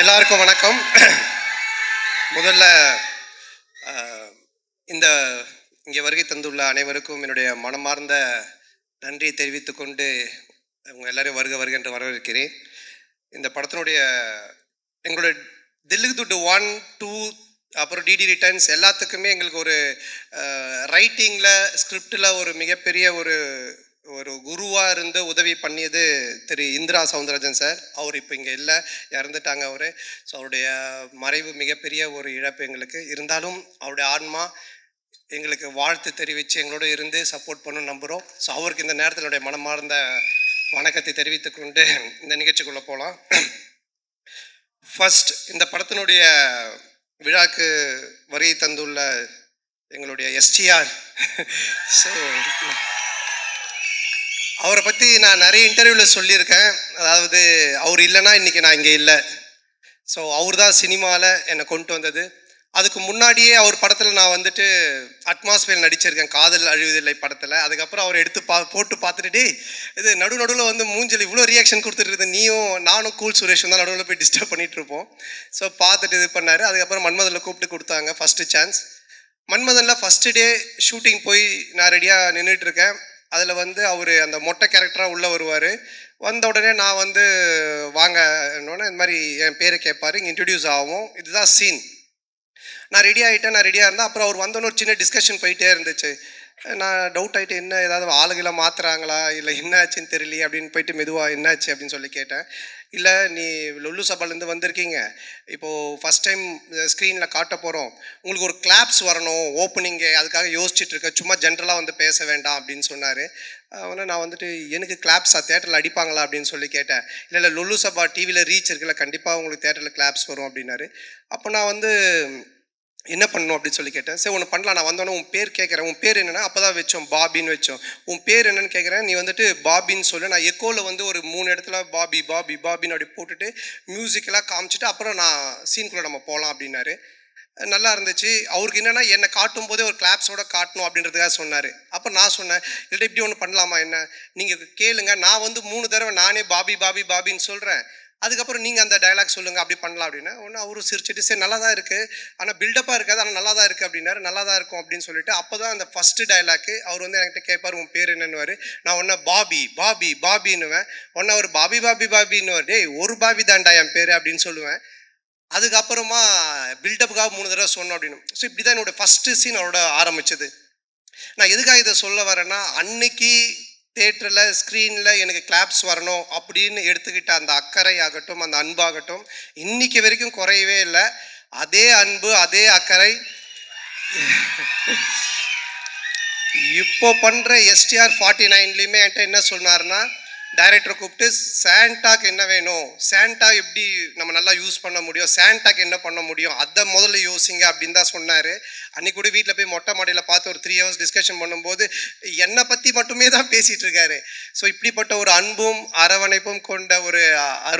எல்லாருக்கும் வணக்கம். முதல்ல இந்த இங்கே வருகை தந்துள்ள அனைவருக்கும் என்னுடைய மனமார்ந்த நன்றியை தெரிவித்து கொண்டு உங்கள் எல்லாரையும் வருக வருக என்று வரவேற்கிறேன். இந்த படத்தினுடைய எங்களுடைய தில்லுக்கு துட்டு ஒன் டூ அப்புறம் டிடி ரிட்டர்ன்ஸ் எல்லாத்துக்குமே எங்களுக்கு ஒரு ரைட்டிங்கில் ஸ்கிரிப்டில் ஒரு மிகப்பெரிய ஒரு ஒரு குருவாக இருந்து உதவி பண்ணியது திரு இந்திரா சவுந்தரராஜன் சார். அவர் இப்போ இங்கே இல்லை. இறந்துட்டாங்க அவர். ஸோ அவருடைய மறைவு மிகப்பெரிய ஒரு இழப்பு எங்களுக்கு. இருந்தாலும் அவருடைய ஆன்மா எங்களுக்கு வாழ்த்து தெரிவித்து எங்களோட இருந்து சப்போர்ட் பண்ண நம்புகிறோம் ஸோ அவருக்கு இந்த நேரத்தில் என்னுடைய மனமார்ந்த வணக்கத்தை தெரிவித்துக் கொண்டு இந்த நிகழ்ச்சிக்குள்ளே போகலாம் ஃபஸ்ட் இந்த படத்தினுடைய விழாக்கு வரி தந்துள்ள எங்களுடைய எஸ்டிஆர் ஸோ அவரை பற்றி நான் நிறைய இன்டர்வியூவில் சொல்லியிருக்கேன். அதாவது அவர் இல்லைன்னா இன்றைக்கி நான் இங்கே இல்லை. ஸோ அவர் தான் சினிமாவில் என்னை கொண்டு வந்தது. அதுக்கு முன்னாடியே அவர் படத்தில் நான் வந்துட்டு அட்மாஸ்பியர் நடிச்சிருக்கேன். காதல் அழிவதில்லை படத்தில். அதுக்கப்புறம் அவர் எடுத்து பா போட்டு பார்த்துட்டு டேய் இது நடு நடுவில் வந்து மூஞ்சல் இவ்வளோ ரியாக்ஷன் கொடுத்துட்டு நீயும் நானும் கூல் சுரேஷும் தான் நடுவில் போய் டிஸ்டர்ப் பண்ணிட்டு இருப்போம். ஸோ பார்த்துட்டு இது பண்ணார். அதுக்கப்புறம் மன்மதனில் கூப்பிட்டு கொடுத்தாங்க ஃபஸ்ட்டு சான்ஸ் மன்மதனில் ஃபஸ்ட்டு டே ஷூட்டிங் போய் நான் ரெடியாக நின்றுட்டு இருக்கேன். அதில் வந்து அவர் அந்த மொட்டை கேரக்டராக உள்ளே வருவார். வந்த உடனே நான் வந்து வாங்க இந்த மாதிரி என் பேரை கேட்பாரு இங்கே இன்ட்ரடியூஸ் ஆகும் இதுதான் சீன் நான் ரெடி ஆகிட்டேன் நான் ரெடியாக இருந்தேன். அப்புறம் அவர் வந்தோன்னு ஒரு சின்ன டிஸ்கஷன் போயிட்டே இருந்துச்சு. நான் டவுட் ஆகிட்டு என்ன ஏதாவது ஆளுகளை மாற்றுறாங்களா இல்லை என்ன ஆச்சுன்னு தெரியலையே அப்படின்னு போயிட்டு மெதுவாக என்னாச்சு அப்படின்னு சொல்லி கேட்டேன். இல்லை நீ லொல்லு சபாலேருந்து வந்திருக்கீங்க. இப்போது ஃபஸ்ட் டைம் ஸ்க்ரீனில் காட்ட போகிறோம் உங்களுக்கு ஒரு கிளாப்ஸ் வரணும் ஓப்பனிங்கு அதுக்காக யோசிச்சுட்டு இருக்க. சும்மா ஜென்ரலாக வந்து பேச வேண்டாம் அப்படின்னு சொன்னார். ஆனால் நான் வந்துட்டு எனக்கு கிளாப்ஸா தேட்டரில் அடிப்பாங்களா? அப்படின்னு சொல்லி கேட்டேன். இல்லை இல்லை லொல்லு சபா டிவியில் ரீச் இருக்குல்ல கண்டிப்பாக உங்களுக்கு தேட்டரில் கிளாப்ஸ் வரும் அப்படின்னாரு. அப்போ நான் வந்து என்ன பண்ணணும் அப்படின்னு சொல்லி கேட்டேன். சரி ஒன்று பண்ணலாம். நான் வந்தோடனே உன் பேர் கேட்குறேன். உன் பேர் என்னென்னா அப்போ தான் வச்சோம் பாபின்னு வச்சோம். உன் பேர் என்னன்னு கேட்குறேன். நீ வந்துட்டு பாபின்னு சொல்லு. நான் எக்கோவில் வந்து ஒரு மூணு இடத்துல பாபி பாபி பாபின்னு அப்படி போட்டுட்டு மியூசிக்கெல்லாம் காமிச்சிட்டு அப்புறம் நான் சீன்குள்ளே நம்ம போகலாம் அப்படின்னாரு. நல்லா இருந்துச்சு. அவருக்கு என்னென்னா என்னை காட்டும் போதே ஒரு கிளாப்ஸோட காட்டணும் அப்படின்றதுக்காக சொன்னார். அப்போ நான் சொன்னேன் இல்லை இப்படி ஒன்று பண்ணலாமா என்ன? நீங்கள் கேளுங்க நான் வந்து மூணு தடவை நானே பாபி பாபி பாபின்னு சொல்கிறேன் அதுக்கப்புறம் நீங்கள் அந்த டயலாக் சொல்லுங்கள் அப்படி பண்ணலாம் அப்படின்னா. ஒன்று அவரும் சிரிச்சிட்டு சரி நல்லா தான் இருக்குது ஆனால் பில்டப்பாக இருக்காது ஆனால் நல்லா தான் இருக்குது அப்படின்னாரு. நல்லா தான் இருக்கும் அப்படின்னு சொல்லிட்டு அப்போ தான் அந்த ஃபஸ்ட்டு டயலாக்கு அவர் வந்து என்கிட்ட கேட்பார் உன் பேர் என்னன்னுவார்? நான் ஒன்று பாபி பாபி பாபின்னுவேன். ஒன்று அவர் பாபி பாபி பாபின்னுவார். டேய் ஒரு பாபி தாண்டா என் பேர் அப்படின்னு சொல்லுவேன். அதுக்கப்புறமா பில்டப்புக்காக மூணு தடவை சொன்னோம் அப்படின்னு. ஸோ இப்படி தான் என்னோட ஃபஸ்ட்டு சீன் அவரோட ஆரம்பிச்சது. நான் எதுக்காக இதை சொல்ல வரேன்னா அன்னைக்கு தேட்டரில் ஸ்க்ரீனில் எனக்கு கிளாப்ஸ் வரணும் அப்படின்னு எடுத்துக்கிட்ட அந்த அக்கறை ஆகட்டும் அந்த அன்பாகட்டும் இன்னைக்கு வரைக்கும் குறையவே இல்லை. அதே அன்பு அதே அக்கறை. இப்போ பண்ணுற எஸ்டிஆர் ஃபார்ட்டி நைன்லேயுமே என்கிட்ட என்ன சொன்னார்னா டைரக்டரை கூப்பிட்டு சாண்டாக்கு என்ன வேணும்? சாண்டா எப்படி நம்ம நல்லா யூஸ் பண்ண முடியும்? சாண்டாக்கு என்ன பண்ண முடியும்? அதை முதல்ல யோசிங்க அப்படின்னு தான் சொன்னார். அன்னைக்கு கூட வீட்டில் போய் மொட்டை மாடியில் பார்த்து ஒரு த்ரீ ஹவர்ஸ் டிஸ்கஷன் பண்ணும்போது என்னை பற்றி மட்டுமே தான் பேசிகிட்டு இருக்காரு. ஸோ இப்படிப்பட்ட ஒரு அன்பும் அரவணைப்பும் கொண்ட ஒரு அரு